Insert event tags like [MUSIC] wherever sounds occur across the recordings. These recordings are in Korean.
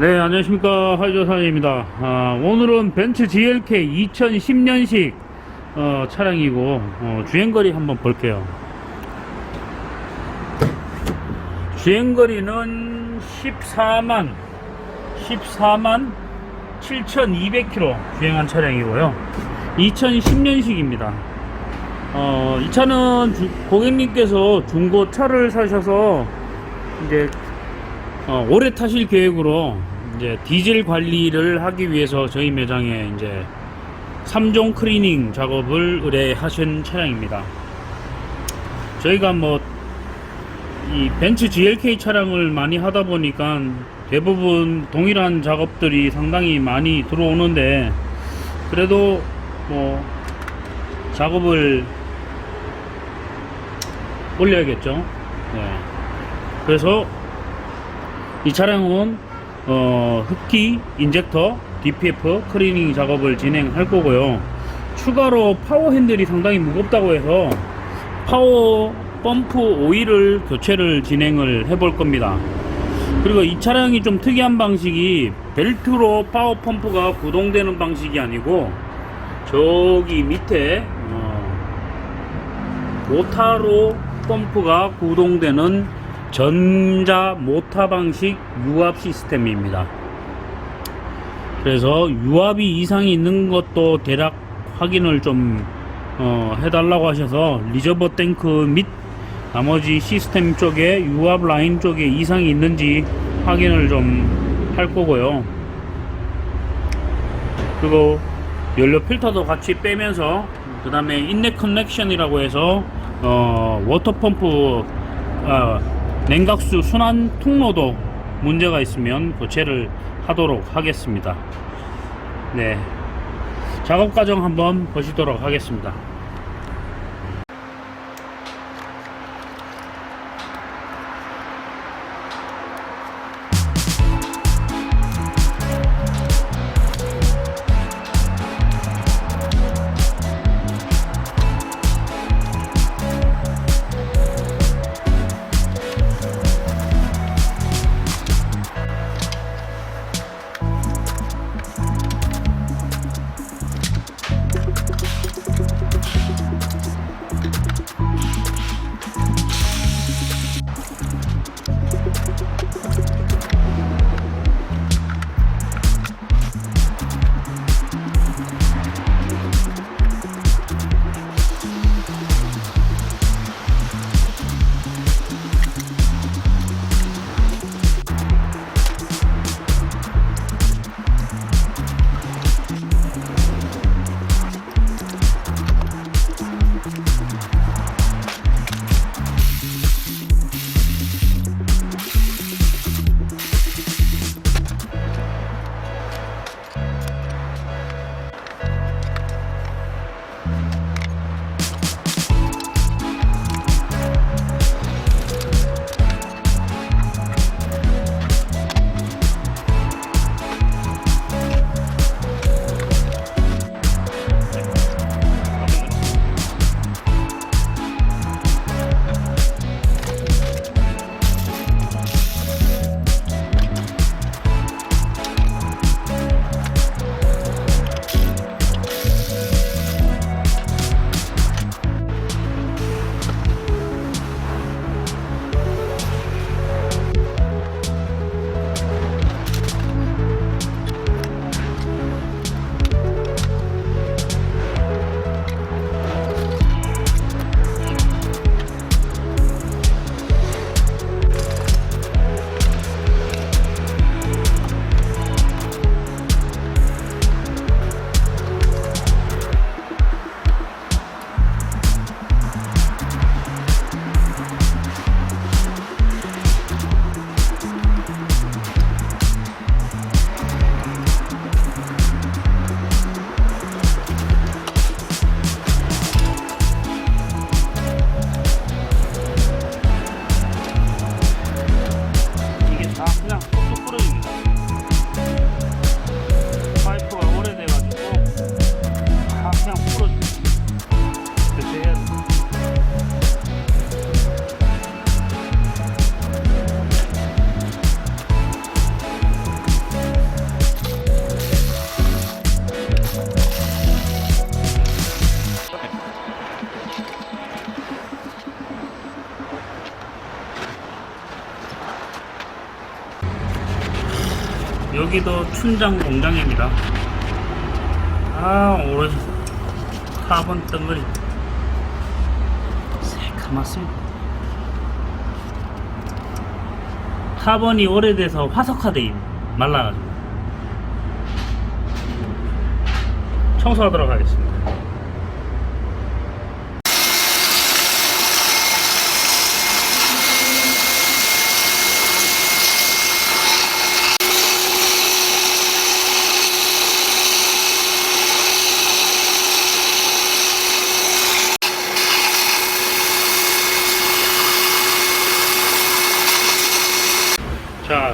네, 안녕하십니까. 하이조사입니다. 아, 오늘은 벤츠 GLK 2010년식 어, 차량이고, 어, 주행거리 한번 볼게요. 주행거리는 14만, 14만 7,200km 주행한 차량이고요. 2010년식입니다. 어, 이 차는 주- 고객님께서 중고차를 사셔서 이제 어, 오래 타실 계획으로 이제 디젤 관리를 하기 위해서 저희 매장에 이제 3종 클리닝 작업을 의뢰하신 차량입니다. 저희가 뭐 이 벤츠 GLK 차량을 많이 하다 보니까 대부분 동일한 작업들이 상당히 많이 들어오는데 그래도 뭐 작업을 올려야겠죠. 네. 그래서 이 차량은 어, 흡기, 인젝터, DPF 클리닝 작업을 진행할 거고요. 추가로 파워 핸들이 상당히 무겁다고 해서 파워 펌프 오일을 교체를 진행을 해볼 겁니다. 그리고 이 차량이 좀 특이한 방식이 벨트로 파워 펌프가 구동되는 방식이 아니고 저기 밑에 어, 모타로 펌프가 구동되는 전자 모타 방식 유압 시스템입니다. 그래서 유압이 이상이 있는 것도 대략 확인을 좀 어, 해달라고 하셔서 리저버 탱크 및 나머지 시스템 쪽에 유압 라인 쪽에 이상이 있는지 확인을 좀 할 거고요. 그리고 연료 필터도 같이 빼면서 그 다음에 인넥 커넥션이라고 해서 어, 워터 펌프 아, 냉각수 순환 통로도 문제가 있으면 교체를 하도록 하겠습니다. 네. 작업 과정 한번 보시도록 하겠습니다. 여기도 춘장 공장입니다. 아, 오래 카본 덩어리. 새카맣습니다. 카본이 오래돼서 화석화돼 말라가지고. 청소하도록 하겠습니다.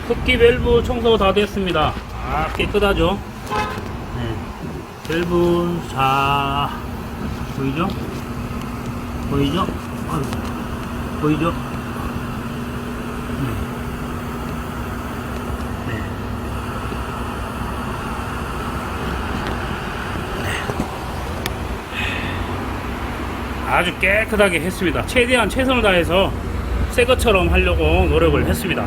자, 흡기 밸브 청소 다 됐습니다. 아, 깨끗하죠? 네. 밸브, 자, 보이죠? 보이죠? 보이죠? 네. 네. 네. 아주 깨끗하게 했습니다. 최대한 최선을 다해서 새 것처럼 하려고 노력을 했습니다.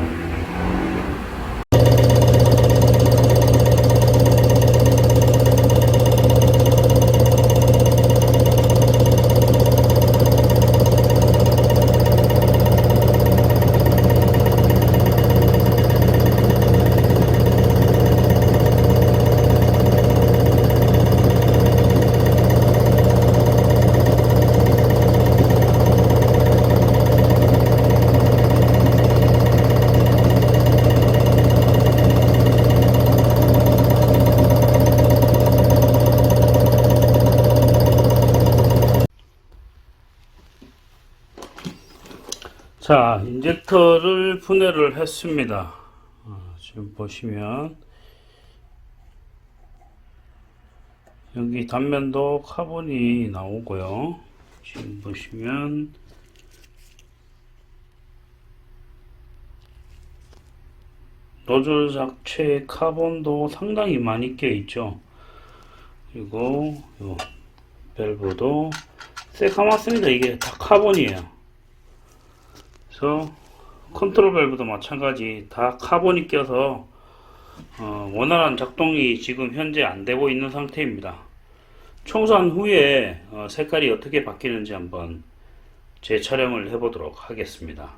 자, 인젝터를 분해를 했습니다. 어, 지금 보시면 여기 단면도 카본이 나오고요. 지금 보시면 노즐 자체 카본도 상당히 많이 껴 있죠. 그리고 요 밸브도 새카맣습니다. 이게 다 카본이에요. 그래서 컨트롤 밸브도 마찬가지 다 카본이 껴서 어, 원활한 작동이 지금 현재 안 되고 있는 상태입니다. 청소한 후에 어, 색깔이 어떻게 바뀌는지 한번 재촬영을 해보도록 하겠습니다.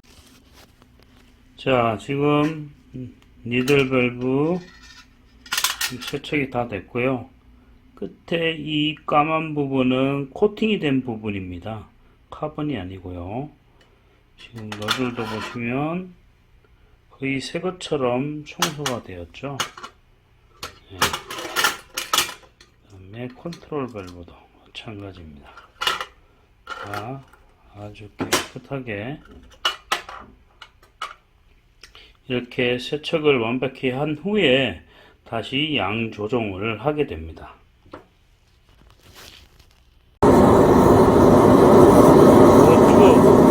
자 지금 니들 밸브 세척이 다 됐고요. 끝에 이 까만 부분은 코팅이 된 부분입니다. 카본이 아니고요. 지금 너들도 보시면 거의 새 것처럼 청소가 되었죠. 네. 그다음에 컨트롤 밸브도 마찬가지입니다. 자, 아주 깨끗하게 이렇게 세척을 완벽히 한 후에 다시 양 조정을 하게 됩니다. 어, 뜨거워.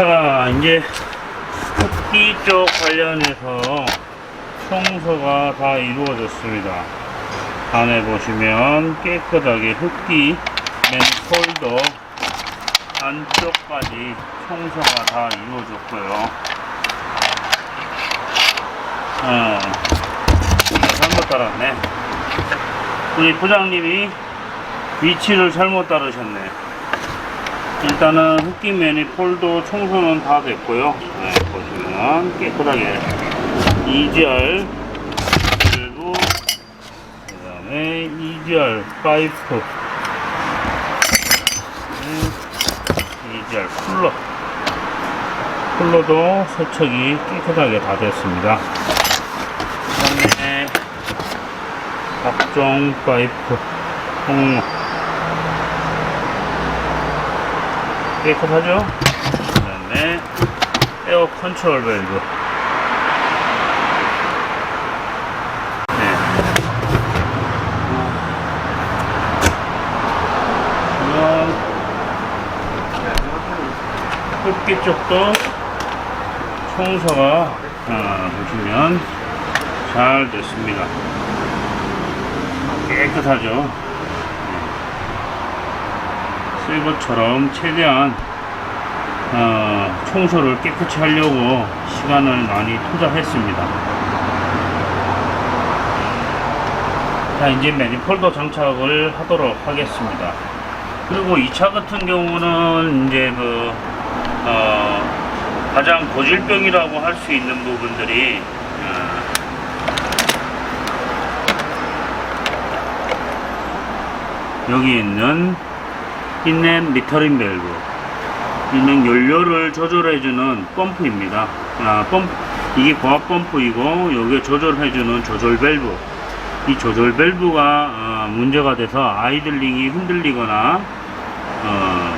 자, 이제 흡기 쪽 관련해서 청소가 다 이루어졌습니다. 안에 보시면 깨끗하게 흡기 매니폴더 안쪽까지 청소가 다 이루어졌고요. 어, 잘못 따랐네. 우리 부장님이 위치를 잘못 따르셨네. 일단은 흡기 매니폴더 청소는 다 됐고요. 네, 보시면 깨끗하게 EGR 그리고 그 다음에 EGR 파이프 EGR 쿨러 쿨러도 세척이 깨끗하게 다 됐습니다. 그 다음에 각종 파이프 통로 깨끗하죠? 그 다음에 에어 컨트롤 밸브 네. 흡기 쪽도 청소가 아, 보시면 잘 됐습니다. 깨끗하죠? 쓸 것처럼 최대한 어, 청소를 깨끗이 하려고 시간을 많이 투자했습니다. 자, 이제 매니폴더 장착을 하도록 하겠습니다. 그리고 이 차 같은 경우는 이제 그, 어, 가장 고질병이라고 할 수 있는 부분들이, 어, 여기 있는 인넷 미터링 밸브 있는 연료를 조절해주는 펌프입니다. 아, 펌프 이게 고압 펌프이고 여기에 조절해주는 조절 밸브. 이 조절 밸브가 어, 문제가 돼서 아이들링이 흔들리거나 어,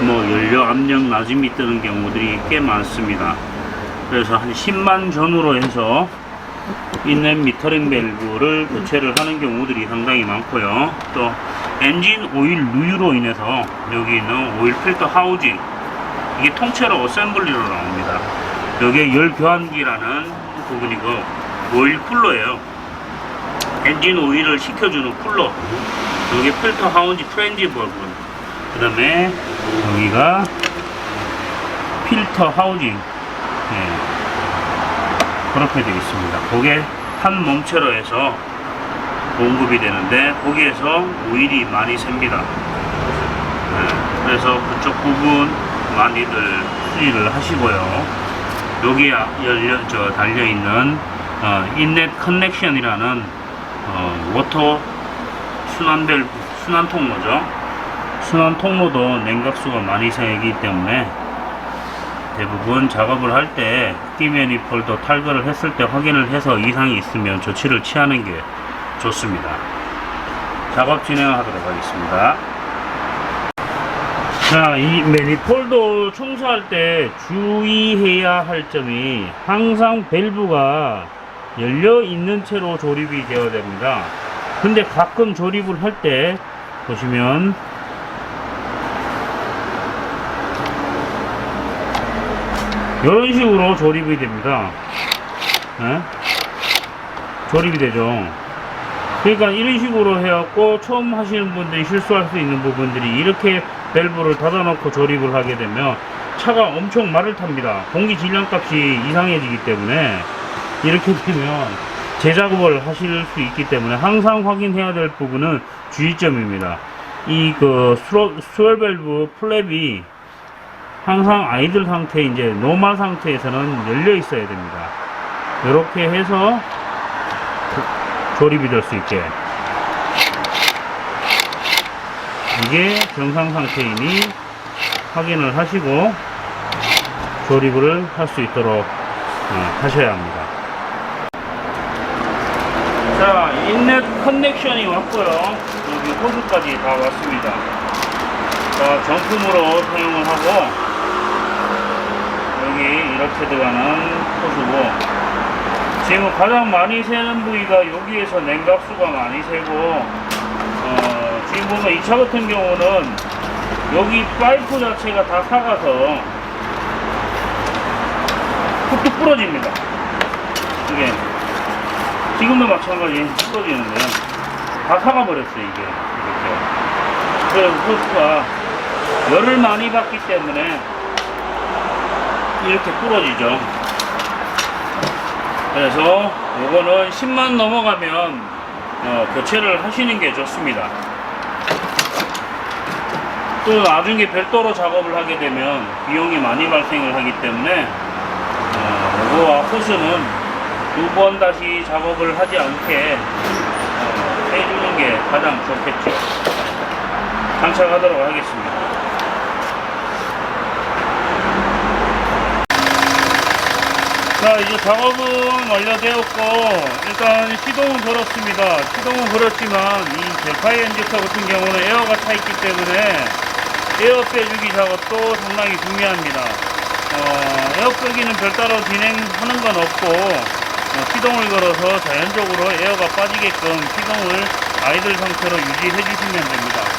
뭐 연료 압력 낮음이 뜨는 경우들이 꽤 많습니다. 그래서 한 10만 전후로 해서 있는 미터링 밸브를 교체를 하는 경우들이 상당히 많고요. 또 엔진 오일 누유로 인해서 여기 있는 오일 필터 하우징 이게 통째로 어셈블리로 나옵니다. 여기에 열 교환기라는 부분이고 오일 쿨러예요. 엔진 오일을 식혀주는 쿨러. 여기 필터 하우징 프렌지 부분. 그 다음에 여기가 필터 하우징. 예. 그렇게 되어 있습니다. 그게 한 몸체로 해서 공급이 되는데 거기에서 오일이 많이 셉니다. 네, 그래서 그쪽 부분 많이들 수리를 하시고요. 여기에 열려 저 달려 있는 어, 인넷 커넥션이라는 어, 워터 순환 벨 순환 통로죠. 순환 통로도 냉각수가 많이 새기 때문에 대부분 작업을 할 때 끼매니폴더 탈거를 했을 때 확인을 해서 이상이 있으면 조치를 취하는 게 좋습니다. 작업 진행하도록 하겠습니다. 자, 이 매니폴더 청소할 때 주의해야 할 점이 항상 밸브가 열려 있는 채로 조립이 되어야 됩니다. 근데 가끔 조립을 할 때 보시면 이런 식으로 조립이 됩니다. 예? 조립이 되죠. 그러니까 이런 식으로 해갖고 처음 하시는 분들이 실수할 수 있는 부분들이 이렇게 밸브를 닫아놓고 조립을 하게 되면 차가 엄청 말을 탑니다. 공기 질량 값이 이상해지기 때문에 이렇게 [LAUGHS] 되면 재작업을 하실 수 있기 때문에 항상 확인해야 될 부분은 주의점입니다. 이그 스월 밸브 플랩이 항상 아이들 상태 이제 노말 상태에서는 열려 있어야 됩니다. 이렇게 해서 조립이 될 수 있게 이게 정상 상태이니 확인을 하시고 조립을 할 수 있도록 어, 하셔야 합니다. 자, 인넷 커넥션이 왔고요. 여기 호스까지 다 왔습니다. 자, 정품으로 사용을 하고 여기 이렇게 들어가는 호스고 지금 가장 많이 새는 부위가 여기에서 냉각수가 많이 새고 어, 지금 보면 이 차 같은 경우는 여기 파이프 자체가 다 사가서 툭툭 부러집니다. 이게 지금도 마찬가지 부러지는데요. 다 사가 버렸어요 이게. 이렇게. 그 호스가 열을 많이 받기 때문에 이렇게 부러지죠. 그래서 이거는 10만 넘어가면 어, 교체를 하시는 게 좋습니다. 또 나중에 별도로 작업을 하게 되면 비용이 많이 발생을 하기 때문에 어, 이거와 호스는 두 번 다시 작업을 하지 않게 어, 해주는 게 가장 좋겠죠. 장착하도록 하겠습니다. 자 이제 작업은 완료되었고 일단 시동은 걸었습니다. 시동은 걸었지만 이 젤파이 엔젝터 같은 경우는 에어가 차 있기 때문에 에어 빼주기 작업도 상당히 중요합니다. 어, 에어 빼기는 별다로 진행하는 건 없고 어, 시동을 걸어서 자연적으로 에어가 빠지게끔 시동을 아이들 상태로 유지해 주시면 됩니다